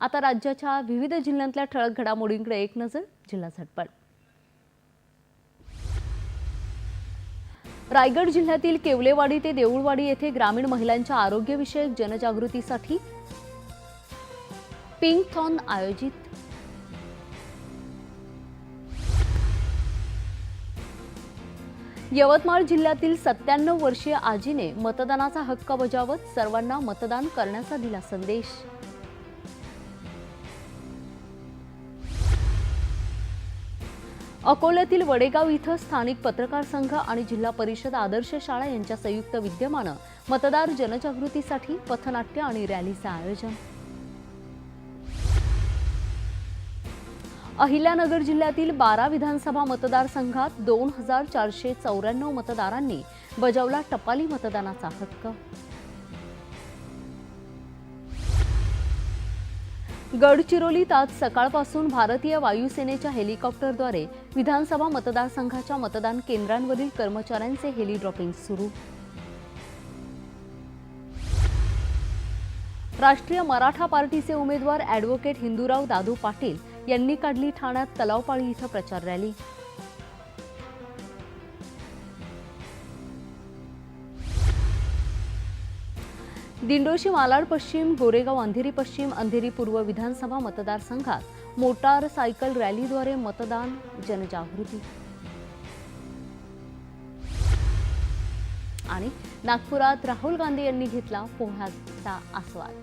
आता राज्याच्या विविध जिल्ह्यातल्या ठळक घडामोडींकडे एक नजर जिल्हा झटपट. रायगड जिल्ह्यातील केवलेवाडी ते देऊळवाडी येथे ग्रामीण महिलांच्या आरोग्यविषयक जनजागृतीसाठी पिंक थॉन आयोजित यवतमाळ जिल्ह्यातील सत्त्याण्णव वर्षीय आजीने मतदानाचा हक्क बजावत सर्वांना मतदान करण्याचा दिला संदेश. अकोल्यातील वडेगाव इथं स्थानिक पत्रकार संघ आणि जिल्हा परिषद आदर्श शाळा यांच्या संयुक्त विद्यमानं मतदार जनजागृतीसाठी पथनाट्य आणि रॅलीचं आयोजन. अहिल्यानगर जिल्ह्यातील बारा विधानसभा मतदारसंघात दोन हजार चारशे चौऱ्याण्णव मतदारांनी बजावला टपाली मतदानाचा हक्क. गडचिरोलीत आज सकाळपासून भारतीय वायुसेनेच्या हेलिकॉप्टरद्वारे विधानसभा मतदारसंघाच्या मतदान केंद्रांवरील कर्मचाऱ्यांचे हेली ड्रॉपिंग सुरू. राष्ट्रीय मराठा पार्टीचे उमेदवार ॲडव्होकेट हिंदूराव दादू पाटील यांनी काढली ठाण्यात तलावपाळी इथं प्रचार रॅली. दिंडोशी मालाड पश्चिम गोरेगाव अंधेरी पश्चिम अंधेरी पूर्व विधानसभा मतदारसंघात मोटार सायकल रॅलीद्वारे मतदान जनजागृती. आणि नागपुरात राहुल गांधी यांनी घेतला पोह्याचा आस्वाद.